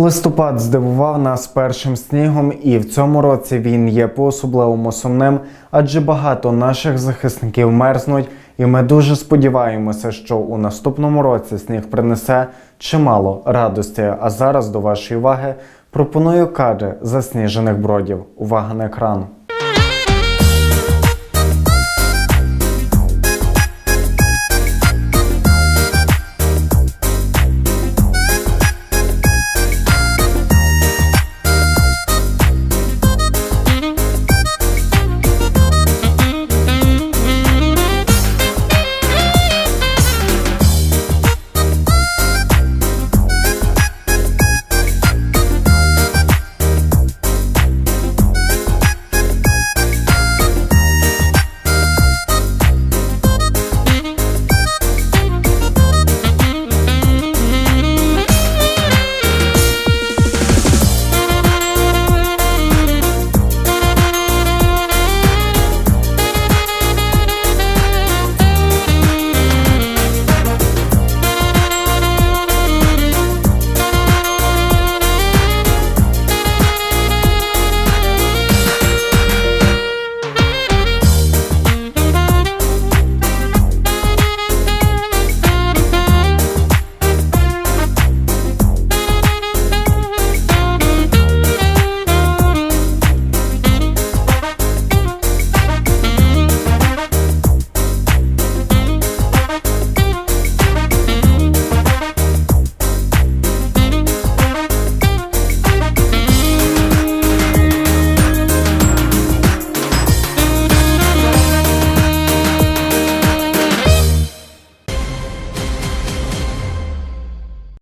Листопад здивував нас першим снігом, і в цьому році він є по-особливому сумним, адже багато наших захисників мерзнуть, і ми дуже сподіваємося, що у наступному році сніг принесе чимало радості. А зараз до вашої уваги пропоную кадри засніжених бродів. Увага на екран.